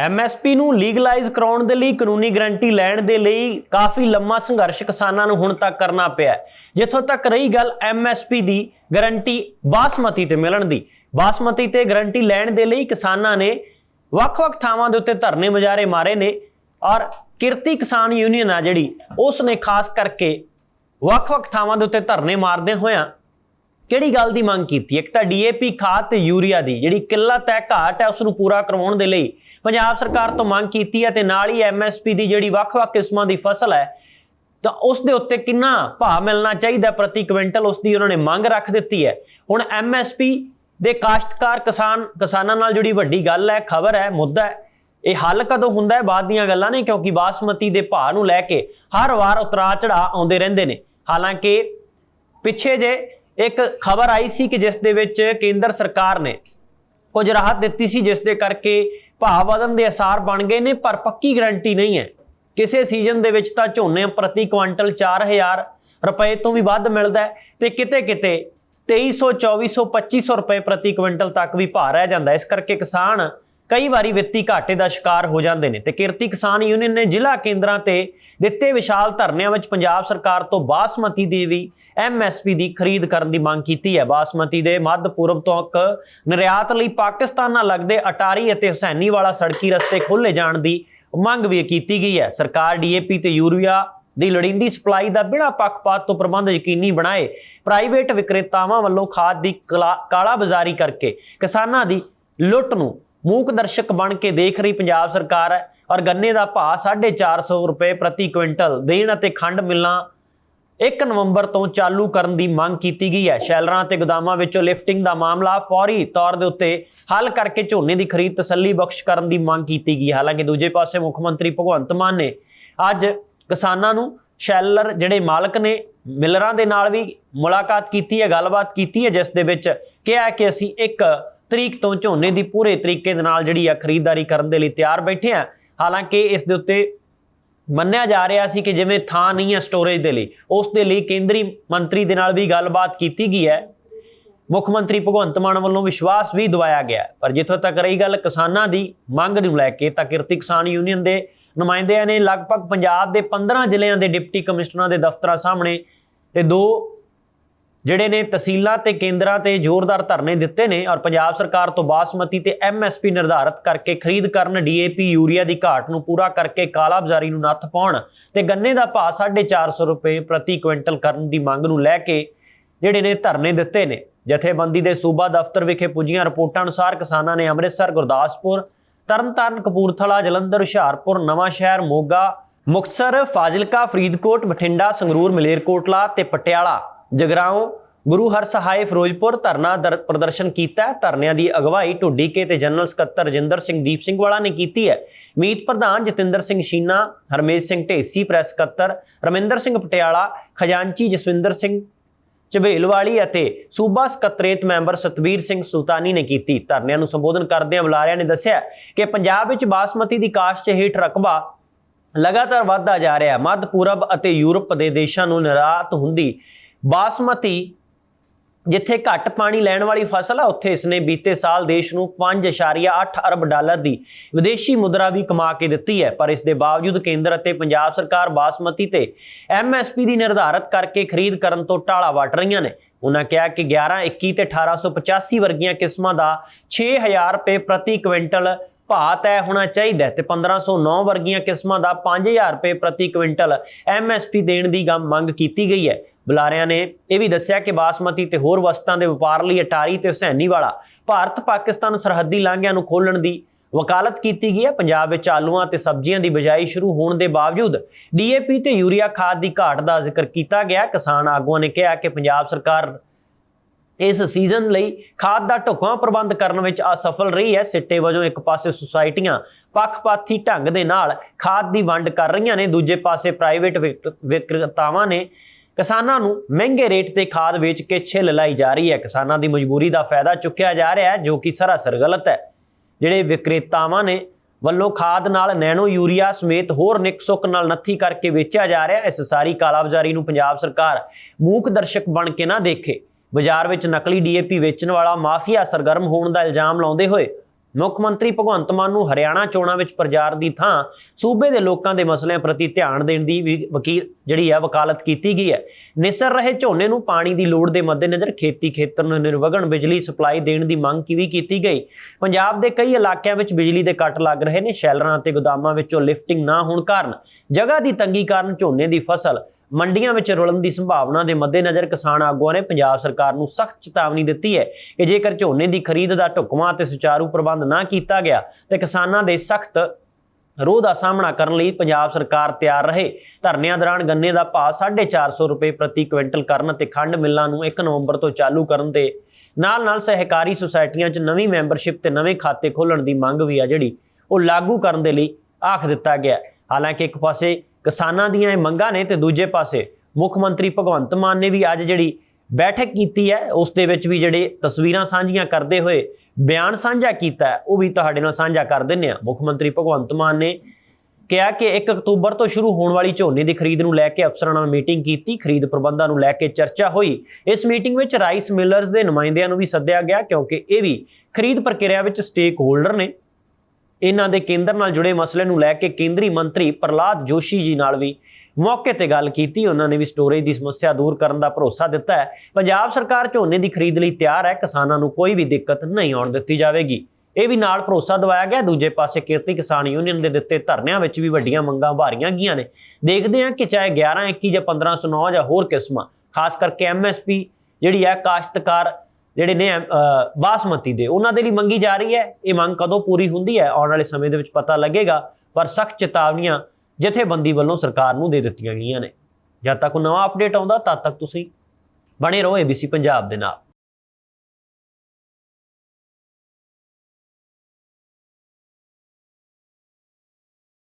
MSP ਨੂੰ legalise ਕਰਾਉਣ ਦੇ ਲਈ ਕਾਨੂੰਨੀ ਗਰੰਟੀ ਲੈਣ ਦੇ ਲਈ ਕਾਫੀ ਲੰਮਾ ਸੰਘਰਸ਼ ਕਿਸਾਨਾਂ ਨੂੰ ਹੁਣ ਤੱਕ ਕਰਨਾ ਪਿਆ ਜਿੱਥੋਂ ਤੱਕ ਰਹੀ ਗੱਲ ਐਮਐਸਪੀ ਦੀ, ਗਰੰਟੀ ਬਾਸਮਤੀ ਤੇ ਮਿਲਣ ਦੀ। ਬਾਸਮਤੀ ਤੇ ਗਰੰਟੀ ਲੈਣ ਦੇ ਲਈ ਕਿਸਾਨਾਂ ਨੇ ਵੱਖ-ਵੱਖ ਥਾਵਾਂ ਦੇ ਉੱਤੇ ਧਰਨੇ ਮੁਜ਼ਾਹਰੇ ਮਾਰੇ ਨੇ ਔਰ ਕਿਰਤੀ ਕਿਸਾਨ ਯੂਨੀਅਨ ਆ ਜਿਹੜੀ, ਉਸ ਨੇ ਖਾਸ ਕਰਕੇ ਵੱਖ-ਵੱਖ ਥਾਵਾਂ ਦੇ ਉੱਤੇ ਧਰਨੇ ਮਾਰਦੇ ਹੋਇਆਂ ਕਿਹੜੀ ਗੱਲ ਦੀ ਮੰਗ ਕੀਤੀ? ਇੱਕ ਤਾਂ ਡੀਏਪੀ ਖਾਦ ਤੇ ਯੂਰੀਆ ਦੀ, ਜਿਹੜੀ ਕਿੱਲਤ ਹੈ ਘਾਟ ਹੈ ਉਸ ਨੂੰ ਪੂਰਾ ਕਰਵਾਉਣ ਦੇ ਲਈ ਪੰਜਾਬ ਸਰਕਾਰ ਤੋਂ ਮੰਗ ਕੀਤੀ ਹੈ ਤੇ ਨਾਲ ਹੀ ਐਮਐਸਪੀ ਦੀ ਜਿਹੜੀ ਵੱਖ-ਵੱਖ ਕਿਸਮਾਂ ਦੀ ਫਸਲ ਹੈ, ਤਾਂ ਉਸ ਦੇ ਉੱਤੇ ਕਿੰਨਾ ਭਾਅ ਮਿਲਣਾ ਚਾਹੀਦਾ ਪ੍ਰਤੀ ਕੁਇੰਟਲ? ਉਸ ਦੀ ਉਹਨਾਂ ਨੇ ਮੰਗ ਰੱਖ ਦਿੱਤੀ ਹੈ। ਹੁਣ ਐਮਐਸਪੀ ਦੇ ਕਾਸ਼ਤਕਾਰ ਕਿਸਾਨ, ਕਿਸਾਨਾਂ ਨਾਲ ਜਿਹੜੀ ਵੱਡੀ ਗੱਲ ਹੈ, ਖਬਰ ਹੈ, ਮੁੱਦਾ ਹੈ, ਇਹ ਹੱਲ ਕਦੋਂ ਹੁੰਦਾ ਹੈ? ਬਾਅਦ ਦੀਆਂ ਗੱਲਾਂ ਨੇ, ਕਿਉਂਕਿ ਬਾਸਮਤੀ ਦੇ ਭਾਅ ਨੂੰ ਲੈ ਕੇ ਹਰ ਵਾਰ ਉਤਰਾ ਚੜਾ ਆਉਂਦੇ ਰਹਿੰਦੇ ਨੇ। ਹਾਲਾਂਕਿ ਪਿੱਛੇ ਜੇ ਇੱਕ ਖਬਰ ਆਈ ਸੀ ਕਿ ਜਿਸ ਦੇ ਵਿੱਚ ਕੇਂਦਰ ਸਰਕਾਰ ਨੇ ਕੁਝ ਰਾਹਤ ਦਿੱਤੀ ਸੀ, ਜਿਸ ਦੇ ਕਰਕੇ ਭਾਅ ਵਧਣ ਦੇ ਅਸਾਰ ਬਣ ਗਏ ਨੇ, ਪਰ ਪੱਕੀ ਗਾਰੰਟੀ ਨਹੀਂ ਹੈ। ਕਿਸੇ ਸੀਜ਼ਨ ਦੇ ਵਿੱਚ ਤਾਂ ਝੋਨੇ ਪ੍ਰਤੀ ਕੁਇੰਟਲ 4000 ਰੁਪਏ ਤੋਂ ਵੀ ਵੱਧ ਮਿਲਦਾ ਹੈ ਤੇ ਕਿਤੇ ਕਿਤੇ 2300 2400 2500 ਰੁਪਏ ਪ੍ਰਤੀ ਕੁਇੰਟਲ ਤੱਕ ਵੀ ਭਾਅ ਰਹਿ ਜਾਂਦਾ ਇਸ ਕਰਕੇ ਕਿਸਾਨ ਕਈ ਵਾਰੀ ਵਿੱਤੀ ਘਾਟੇ ਦਾ ਸ਼ਿਕਾਰ ਹੋ ਜਾਂਦੇ ਨੇ ਤੇ ਕਿਰਤੀ ਕਿਸਾਨ ਯੂਨੀਅਨ ਨੇ ਜ਼ਿਲ੍ਹਾ ਕੇਂਦਰਾਂ ਤੇ ਦਿੱਤੇ ਵਿਸ਼ਾਲ ਧਰਨਿਆਂ ਵਿੱਚ ਪੰਜਾਬ ਸਰਕਾਰ ਤੋਂ ਬਾਸਮਤੀ ਦੀ ਵੀ ਐਮਐਸਪੀ ਦੀ ਖਰੀਦ ਕਰਨ ਦੀ ਮੰਗ ਕੀਤੀ ਹੈ। ਬਾਸਮਤੀ ਦੇ ਮੱਧ ਪੂਰਬ ਤੱਕ ਨਿਰਯਾਤ ਲਈ ਪਾਕਿਸਤਾਨ ਨਾਲ ਲੱਗਦੇ ਅਟਾਰੀ ਅਤੇ ਹੁਸੈਨੀ ਵਾਲਾ ਸੜਕੀ ਰਸਤੇ ਖੋਲ੍ਹੇ ਜਾਣ ਦੀ ਮੰਗ ਵੀ ਕੀਤੀ ਗਈ ਹੈ। ਸਰਕਾਰ ਡੀਏਪੀ ਤੇ ਯੂਰੀਆ ਦੀ ਲੋੜੀਂਦੀ ਸਪਲਾਈ ਦਾ ਬਿਨਾਂ ਪੱਖਪਾਤ ਤੋਂ ਪ੍ਰਬੰਧ ਯਕੀਨੀ ਬਣਾਏ ਪ੍ਰਾਈਵੇਟ ਵਿਕਰੇਤਾਵਾਂ ਵੱਲੋਂ ਖਾਦ ਦੀ ਕਲਾ- ਕਾਲਾਬਾਜ਼ਾਰੀ ਕਰਕੇ ਕਿਸਾਨਾਂ ਦੀ ਲੁੱਟ ਨੂੰ ਮੂਕ ਦਰਸ਼ਕ ਬਣ ਕੇ ਦੇਖ ਰਹੀ ਪੰਜਾਬ ਸਰਕਾਰ ਹੈ ਔਰ ਗੰਨੇ ਦਾ ਭਾਅ 450 ਰੁਪਏ ਪ੍ਰਤੀ ਕੁਇੰਟਲ ਦੇਣ ਅਤੇ ਖੰਡ ਮਿਲਣਾ 1 ਨਵੰਬਰ ਤੋਂ ਚਾਲੂ ਕਰਨ ਦੀ ਮੰਗ ਕੀਤੀ ਗਈ ਹੈ। ਸ਼ੈਲਰਾਂ ਤੇ ਗੋਦਾਮਾਂ ਵਿੱਚੋਂ ਲਿਫਟਿੰਗ ਦਾ ਮਾਮਲਾ ਫੌਰੀ ਤੌਰ ਦੇ ਉੱਤੇ ਹੱਲ ਕਰਕੇ ਝੋਨੇ ਦੀ ਖਰੀਦ ਤਸੱਲੀ ਬਖਸ਼ ਕਰਨ ਦੀ ਮੰਗ ਕੀਤੀ ਗਈ। ਹਾਲਾਂਕਿ ਦੂਜੇ ਪਾਸੇ ਮੁੱਖ ਮੰਤਰੀ ਭਗਵੰਤ ਮਾਨ ਨੇ ਅੱਜ ਕਿਸਾਨਾਂ ਨੂੰ ਸ਼ੈਲਰ ਜਿਹੜੇ ਮਾਲਕ ਨੇ, ਮਿਲਰਾਂ ਦੇ ਨਾਲ ਵੀ ਮੁਲਾਕਾਤ ਕੀਤੀ ਹੈ, ਗੱਲਬਾਤ ਕੀਤੀ ਹੈ, ਜਿਸ ਦੇ ਵਿੱਚ ਕਿਹਾ ਕਿ ਅਸੀਂ ਇੱਕ ਤਰੀਕ ਤੋਂ ਝੋਨੇ ਦੀ ਪੂਰੇ ਤਰੀਕੇ ਦੇ ਨਾਲ ਜਿਹੜੀ ਆ ਖਰੀਦਦਾਰੀ ਕਰਨ ਦੇ ਲਈ ਤਿਆਰ ਬੈਠੇ ਆ। ਹਾਲਾਂਕਿ ਇਸ ਦੇ ਉੱਤੇ ਮੰਨਿਆ ਜਾ ਰਿਹਾ ਸੀ ਕਿ ਜਿਵੇਂ ਥਾਂ ਨਹੀਂ ਹੈ ਸਟੋਰੇਜ ਦੇ ਲਈ, ਉਸ ਦੇ ਲਈ ਕੇਂਦਰੀ ਮੰਤਰੀ ਦੇ ਨਾਲ ਵੀ ਗੱਲਬਾਤ ਕੀਤੀ ਗਈ ਹੈ। ਮੁੱਖ ਮੰਤਰੀ ਭਗਵੰਤ ਮਾਨ ਵੱਲੋਂ ਵਿਸ਼ਵਾਸ ਵੀ ਦਿਵਾਇਆ ਗਿਆ ਪਰ ਜਿੱਥੋਂ ਤੱਕ ਰਹੀ ਗੱਲ ਕਿਸਾਨਾਂ ਦੀ ਮੰਗ ਨੂੰ ਲੈ ਕੇ, ਤਾਂ ਕਿਰਤੀ ਕਿਸਾਨ ਯੂਨੀਅਨ ਦੇ ਨੁਮਾਇੰਦਿਆਂ ਨੇ ਲਗਭਗ ਪੰਜਾਬ ਦੇ 15 ਜ਼ਿਲ੍ਹਿਆਂ ਦੇ ਡਿਪਟੀ ਕਮਿਸ਼ਨਰਾਂ ਦੇ ਦਫ਼ਤਰਾਂ ਸਾਹਮਣੇ ਤੇ ਦੋ ਜਿਹੜੇ ਨੇ ਤਹਿਸੀਲਾਂ ਤੇ ਕੇਂਦਰਾਂ ਤੇ ਜ਼ੋਰਦਾਰ ਧਰਨੇ ਦਿੱਤੇ ਨੇ ਔਰ ਪੰਜਾਬ ਸਰਕਾਰ ਤੋਂ ਬਾਸਮਤੀ ਤੇ ਐਮਐਸਪੀ ਨਿਰਧਾਰਤ ਕਰਕੇ ਖਰੀਦ ਕਰਨ ਡੀਏਪੀ ਯੂਰੀਆ ਦੀ ਘਾਟ ਨੂੰ ਪੂਰਾ ਕਰਕੇ ਕਾਲਾਬਾਜ਼ਾਰੀ ਨੂੰ ਨੱਥ ਪਾਉਣ ਤੇ ਗੰਨੇ ਦਾ ਭਾਅ 450 ਰੁਪਏ ਪ੍ਰਤੀ ਕੁਇੰਟਲ ਕਰਨ ਦੀ ਮੰਗ ਨੂੰ ਲੈ ਕੇ ਜਿਹੜੇ ਨੇ ਧਰਨੇ ਦਿੱਤੇ ਨੇ। ਜਥੇਬੰਦੀ ਦੇ ਸੂਬਾ ਦਫ਼ਤਰ ਵਿਖੇ ਪੁੱਜੀਆਂ ਰਿਪੋਰਟਾਂ ਅਨੁਸਾਰ ਕਿਸਾਨਾਂ ਨੇ ਅੰਮ੍ਰਿਤਸਰ, ਗੁਰਦਾਸਪੁਰ, ਤਰਨਤਾਰਨ, ਕਪੂਰਥਲਾ, ਜਲੰਧਰ, ਹੁਸ਼ਿਆਰਪੁਰ, ਨਵਾਂ ਸ਼ਹਿਰ, ਮੋਗਾ, ਮੁਕਤਸਰ, ਫਾਜ਼ਿਲਕਾ, ਫਰੀਦਕੋਟ, ਬਠਿੰਡਾ, ਸੰਗਰੂਰ, ਮਲੇਰਕੋਟਲਾ ਤੇ ਪਟਿਆਲਾ। ਜਗਰਾਉਂ, ਗੁਰੂ ਹਰਸਹਾਏ ਫਿਰੋਜ਼ਪੁਰ ਧਰਨਾ ਦਰ- ਪ੍ਰਦਰਸ਼ਨ ਕੀਤਾ ਧਰਨਿਆਂ ਦੀ ਅਗਵਾਈ ਢੁੱਡੀਕੇ ਤੇ ਜਨਰਲ ਸਕੱਤਰ ਰਜਿੰਦਰ ਸਿੰਘ ਦੀਪ ਸਿੰਘ ਵਾਲਾ ਨੇ ਕੀਤੀ ਹੈ। ਮੀਤ ਪ੍ਰਧਾਨ ਜਤਿੰਦਰ ਸਿੰਘ ਸ਼ੀਨਾ, ਹਰਮੇਸ਼ ਸਿੰਘ ਢੇਸੀ, ਪ੍ਰੈਸ ਸਕੱਤਰ ਰਮਿੰਦਰ ਸਿੰਘ ਪਟਿਆਲਾ, ਖਜ਼ਾਨਚੀ ਜਸਵਿੰਦਰ ਸਿੰਘ ਝਬੇਲਵਾਲੀ ਅਤੇ ਸੂਬਾ ਸਕੱਤਰੇਤ ਮੈਂਬਰ ਸਤਵੀਰ ਸਿੰਘ ਸੁਲਤਾਨੀ ਨੇ ਕੀਤੀ। ਧਰਨਿਆਂ ਨੂੰ ਸੰਬੋਧਨ ਕਰਦਿਆਂ ਬੁਲਾਰਿਆਂ ਨੇ ਦੱਸਿਆ ਕਿ ਪੰਜਾਬ ਵਿੱਚ ਬਾਸਮਤੀ ਦੀ ਕਾਸ਼ਤ ਹੇਠ ਰਕਬਾ ਲਗਾਤਾਰ ਵਧਦਾ ਜਾ ਰਿਹਾ ਹੈ। ਮੱਧ ਪੂਰਬ ਅਤੇ ਯੂਰਪ ਦੇ ਦੇਸ਼ਾਂ ਨੂੰ ਨਿਰਾਤ ਹੁੰਦੀ ਬਾਸਮਤੀ, ਜਿੱਥੇ ਘੱਟ ਪਾਣੀ ਲੈਣ ਵਾਲੀ ਫਸਲ ਆ, ਉੱਥੇ ਇਸਨੇ ਬੀਤੇ ਸਾਲ ਦੇਸ਼ ਨੂੰ 5.8 ਅਰਬ ਡਾਲਰ ਦੀ ਵਿਦੇਸ਼ੀ ਮੁਦਰਾ ਵੀ ਕਮਾ ਕੇ ਦਿੱਤੀ ਹੈ। ਪਰ ਇਸ ਦੇ ਬਾਵਜੂਦ ਕੇਂਦਰ ਅਤੇ ਪੰਜਾਬ ਸਰਕਾਰ ਬਾਸਮਤੀ ਤੇ ਐਮਐਸਪੀ ਦੀ ਨਿਰਧਾਰਤ ਕਰਕੇ ਖਰੀਦ ਕਰਨ ਤੋਂ ਟਾਲਾ ਵਟ ਰਹੀਆਂ ਨੇ। ਉਹਨਾਂ ਕਿਹਾ ਕਿ 11 21 ਤੇ 1885 ਵਰਗੀਆਂ ਕਿਸਮਾਂ ਦਾ 6000 ਰੁਪਏ ਪ੍ਰਤੀ ਕੁਇੰਟਲ ਭਾਅ ਤੈਅ ਹੋਣਾ ਚਾਹੀਦਾ ਹੈ ਤੇ 1509 ਵਰਗੀਆਂ ਕਿਸਮਾਂ ਦਾ 5000 ਰੁਪਏ ਪ੍ਰਤੀ ਕੁਇੰਟਲ ਐਮਐਸਪੀ ਦੇਣ ਦੀ ਗਮ ਮੰਗ ਕੀਤੀ ਗਈ ਹੈ। ਬੁਲਾਰਿਆਂ ਨੇ ਇਹ ਵੀ ਦੱਸਿਆ ਕਿ ਬਾਸਮਤੀ ਤੇ ਹੋਰ ਵਸਤਾਂ ਦੇ ਵਪਾਰ ਲਈ ਅਟਾਰੀ ਤੇ ਹੁਸੈਨੀ ਵਾਲਾ ਭਾਰਤ ਪਾਕਿਸਤਾਨ ਸਰਹੱਦੀ ਲਾਂਘਿਆਂ ਨੂੰ ਖੋਲਣ ਦੀ ਵਕਾਲਤ ਕੀਤੀ ਗਈ ਹੈ। ਪੰਜਾਬ ਵਿੱਚ ਆਲੂਆਂ ਤੇ ਸਬਜ਼ੀਆਂ ਦੀ ਬਿਜਾਈ ਸ਼ੁਰੂ ਹੋਣ ਦੇ ਬਾਵਜੂਦ ਡੀਏਪੀ ਤੇ ਯੂਰੀਆ ਖਾਦ ਦੀ ਘਾਟ ਦਾ ਜ਼ਿਕਰ ਕੀਤਾ ਗਿਆ। ਕਿਸਾਨ ਆਗੂਆਂ ਨੇ ਕਿਹਾ ਕਿ ਪੰਜਾਬ ਸਰਕਾਰ ਇਸ ਸੀਜ਼ਨ ਲਈ ਖਾਦ ਦਾ ਢੁਕਵਾਂ ਪ੍ਰਬੰਧ ਕਰਨ ਵਿੱਚ ਅਸਫਲ ਰਹੀ ਹੈ। ਸਿੱਟੇ ਵਜੋਂ ਇੱਕ ਪਾਸੇ ਸੁਸਾਇਟੀਆਂ ਪੱਖਪਾਤੀ ਢੰਗ ਦੇ ਨਾਲ ਖਾਦ ਦੀ ਵੰਡ ਕਰ ਰਹੀਆਂ ਨੇ। ਦੂਜੇ ਪਾਸੇ ਪ੍ਰਾਈਵੇਟ ਵਿਕ- ਵਿਕਰੇਤਾਵਾਂ ਨੇ ਕਿਸਾਨਾਂ ਨੂੰ ਮਹਿੰਗੇ ਰੇਟ ਤੇ ਖਾਦ ਵੇਚ ਕੇ ਛਿੱਲ ਲਾਈ ਜਾ ਰਹੀ ਹੈ। ਕਿਸਾਨਾਂ ਦੀ ਮਜਬੂਰੀ ਦਾ ਫਾਇਦਾ ਚੁੱਕਿਆ ਜਾ ਰਿਹਾ ਹੈ, ਜੋ ਕਿ ਸਰਾਸਰ ਗਲਤ ਹੈ। ਜਿਹੜੇ ਵਿਕਰੇਤਾਵਾਂ ਨੇ ਵੱਲੋਂ ਖਾਦ ਨਾਲ ਨੈਨੋ ਯੂਰੀਆ ਸਮੇਤ ਹੋਰ ਨਿਕਸੁਕ ਨਾਲ ਨੱਥੀ ਕਰਕੇ ਵੇਚਿਆ ਜਾ ਰਿਹਾ ਇਸ ਸਾਰੀ ਕਾਲਾਬਾਜ਼ਾਰੀ ਨੂੰ ਪੰਜਾਬ ਸਰਕਾਰ ਮੂਕ ਦਰਸ਼ਕ ਬਣ ਕੇ ਨਾ ਦੇਖੇ। ਬਾਜ਼ਾਰ ਵਿੱਚ ਨਕਲੀ ਡੀਏਪੀ ਵੇਚਣ ਵਾਲਾ ਮਾਫੀਆ ਸਰਗਰਮ ਹੋਣ ਦਾ ਇਲਜ਼ਾਮ ਲਾਉਂਦੇ ਹੋਏ ਮੁੱਖ ਮੰਤਰੀ ਭਗਵੰਤ ਮਾਨ ਨੂੰ ਹਰਿਆਣਾ ਚੋਣਾਂ ਵਿੱਚ ਪ੍ਰਚਾਰ ਦੀ ਥਾਂ ਸੂਬੇ ਦੇ ਲੋਕਾਂ ਦੇ ਮਸਲਿਆਂ ਪ੍ਰਤੀ ਧਿਆਨ ਦੇਣ ਦੀ ਵੀ ਵਕੀਲ ਜਿਹੜੀ ਹੈ ਵਕਾਲਤ ਕੀਤੀ ਗਈ ਹੈ। ਨਿਸਰ ਰਹੇ ਝੋਨੇ ਨੂੰ ਪਾਣੀ ਦੀ ਲੋੜ ਦੇ ਮੱਦੇਨਜ਼ਰ ਖੇਤੀ ਖੇਤਰ ਨੂੰ ਨਿਰਵਗਣ, ਬਿਜਲੀ ਸਪਲਾਈ ਦੇਣ ਦੀ ਮੰਗ ਕੀ ਵੀ ਕੀਤੀ ਗਈ? ਪੰਜਾਬ ਦੇ ਕਈ ਇਲਾਕਿਆਂ ਵਿੱਚ ਬਿਜਲੀ ਦੇ ਕੱਟ ਲੱਗ ਰਹੇ ਨੇ। ਸ਼ੈਲਰਾਂ ਅਤੇ ਗੋਦਾਮਾਂ ਵਿੱਚੋਂ ਲਿਫਟਿੰਗ ਨਾ ਹੋਣ ਕਾਰਨ ਜਗ੍ਹਾ ਦੀ ਤੰਗੀ ਕਾਰਨ ਝੋਨੇ ਦੀ ਫਸਲ ਮੰਡੀਆਂ ਵਿੱਚ ਰੁਲਣ ਦੀ ਸੰਭਾਵਨਾ ਦੇ ਮੱਦੇਨਜ਼ਰ ਕਿਸਾਨ ਆਗੂਆਂ ਨੇ ਪੰਜਾਬ ਸਰਕਾਰ ਨੂੰ ਸਖਤ ਚੇਤਾਵਨੀ ਦਿੱਤੀ ਹੈ ਕਿ ਜੇਕਰ ਝੋਨੇ ਦੀ ਖਰੀਦ ਦਾ ਢੁਕਵਾਂ ਅਤੇ ਸੁਚਾਰੂ ਪ੍ਰਬੰਧ ਨਾ ਕੀਤਾ ਗਿਆ, ਤੇ ਕਿਸਾਨਾਂ ਦੇ ਸਖਤ ਰੋਹ ਦਾ ਸਾਹਮਣਾ ਕਰਨ ਲਈ ਪੰਜਾਬ ਸਰਕਾਰ ਤਿਆਰ ਰਹੇ। ਧਰਨਿਆਂ ਦੌਰਾਨ ਗੰਨੇ ਦਾ ਭਾਅ 450 ਰੁਪਏ ਪ੍ਰਤੀ ਕੁਇੰਟਲ ਕਰਨ ਅਤੇ ਖੰਡ ਮਿੱਲਾਂ ਨੂੰ 1 ਨਵੰਬਰ ਤੋਂ ਚਾਲੂ ਕਰਨ ਦੇ ਨਾਲ ਨਾਲ ਸਹਿਕਾਰੀ ਸੁਸਾਇਟੀਆਂ 'ਚ ਨਵੀਂ ਮੈਂਬਰਸ਼ਿਪ ਤੇ ਨਵੇਂ ਖਾਤੇ ਖੋਲ੍ਹਣ ਦੀ ਮੰਗ ਵੀ ਆ ਜਿਹੜੀ ਉਹ ਲਾਗੂ ਕਰਨ ਦੇ ਲਈ ਆਖ ਦਿੱਤਾ ਗਿਆ। ਹਾਲਾਂਕਿ ਇੱਕ ਪਾਸੇ ਕਿਸਾਨਾਂ ਦੀਆਂ ਇਹ ਮੰਗਾਂ ਨੇ ਤੇ ਦੂਜੇ ਪਾਸੇ ਮੁੱਖ ਮੰਤਰੀ ਭਗਵੰਤ ਮਾਨ ਨੇ ਵੀ ਅੱਜ ਜਿਹੜੀ ਬੈਠਕ ਕੀਤੀ ਹੈ, ਉਸ ਦੇ ਵਿੱਚ ਵੀ ਜਿਹੜੇ ਤਸਵੀਰਾਂ ਸਾਂਝੀਆਂ ਕਰਦੇ ਹੋਏ ਬਿਆਨ ਸਾਂਝਾ ਕੀਤਾ ਉਹ ਵੀ ਤੁਹਾਡੇ ਨਾਲ ਸਾਂਝਾ ਕਰ ਦਿੰਨੇ ਆ ਮੁੱਖ ਮੰਤਰੀ ਭਗਵੰਤ ਮਾਨ ਨੇ ਕਿਹਾ ਕਿ 1 ਅਕਤੂਬਰ ਤੋਂ ਸ਼ੁਰੂ ਹੋਣ ਵਾਲੀ ਝੋਨੇ ਦੀ ਖਰੀਦ ਨੂੰ ਲੈ ਕੇ ਅਫਸਰਾਂ ਨਾਲ ਮੀਟਿੰਗ ਕੀਤੀ, ਖਰੀਦ ਪ੍ਰਬੰਧਾਂ ਨੂੰ ਲੈ ਕੇ ਚਰਚਾ ਹੋਈ। ਇਸ ਮੀਟਿੰਗ ਵਿੱਚ ਰਾਈਸ ਮਿਲਰਸ ਦੇ ਨੁਮਾਇੰਦਿਆਂ ਨੂੰ ਵੀ ਸੱਦਿਆ ਗਿਆ, ਕਿਉਂਕਿ ਇਹ ਵੀ ਖਰੀਦ ਪ੍ਰਕਿਰਿਆ ਵਿੱਚ ਸਟੇਕ ਹੋਲਡਰ ਨੇ। ਇਹਨਾਂ ਦੇ ਕੇਂਦਰ ਨਾਲ ਜੁੜੇ ਮਸਲੇ ਨੂੰ ਲੈ ਕੇ ਕੇਂਦਰੀ ਮੰਤਰੀ ਪ੍ਰਲਾਦ ਜੋਸ਼ੀ ਜੀ ਨਾਲ ਵੀ ਮੌਕੇ ਤੇ ਗੱਲ ਕੀਤੀ। ਉਹਨਾਂ ਨੇ ਵੀ ਸਟੋਰੇਜ ਦੀ ਸਮੱਸਿਆ ਦੂਰ ਕਰਨ ਦਾ ਭਰੋਸਾ ਦਿੱਤਾ ਹੈ। ਪੰਜਾਬ ਸਰਕਾਰ ਝੋਨੇ ਦੀ ਖਰੀਦ ਲਈ ਤਿਆਰ ਹੈ। ਕਿਸਾਨਾਂ ਨੂੰ ਕੋਈ ਵੀ ਦਿੱਕਤ ਨਹੀਂ ਆਉਣ ਦਿੱਤੀ ਜਾਵੇਗੀ। ਇਹ ਵੀ ਨਾਲ ਭਰੋਸਾ ਦਵਾਇਆ ਗਿਆ। ਦੂਜੇ ਪਾਸੇ ਕਿਰਤੀ ਕਿਸਾਨ ਯੂਨੀਅਨ ਦੇ ਦਿੱਤੇ ਧਰਨਿਆਂ ਵਿੱਚ ਵੀ ਵੱਡੀਆਂ ਮੰਗਾਂ ਭਾਰੀਆਂ ਗਈਆਂ ਨੇ। ਦੇਖਦੇ ਹਾਂ ਕਿ ਚਾਹੇ 11 21 ਜਾਂ 1509 ਜਾਂ ਹੋਰ ਕਿਸਮਾਂ, ਖਾਸ ਕਰਕੇ ਐਮਐਸਪੀ ਜਿਹੜੀ ਹੈ ਕਾਸ਼ਤਕਾਰ ਜਿਹੜੇ ਨੇ ਅਹ, ਬਾਸਮਤੀ ਦੇ। ਉਹਨਾਂ ਦੇ ਲਈ ਮੰਗੀ ਜਾ ਰਹੀ ਹੈ। ਇਹ ਮੰਗ ਕਦੋਂ ਪੂਰੀ ਹੁੰਦੀ ਹੈ? ਆਉਣ ਵਾਲੇ ਸਮੇਂ ਦੇ ਵਿੱਚ ਪਤਾ ਲੱਗੇਗਾ। ਪਰ ਸਖਤ ਚੇਤਾਵਨੀਆਂ ਜਥੇਬੰਦੀ ਵੱਲੋਂ ਸਰਕਾਰ ਨੂੰ ਦੇ ਦਿੱਤੀਆਂ ਗਈਆਂ ਨੇ। ਜਦ ਤੱਕ ਕੋਈ ਨਵਾਂ ਅਪਡੇਟ ਆਉਂਦਾ ਤਦ ਤੱਕ ਤੁਸੀਂ ਬਣੇ ਰਹੋ ABC ਪੰਜਾਬ ਦੇ ਨਾਲ।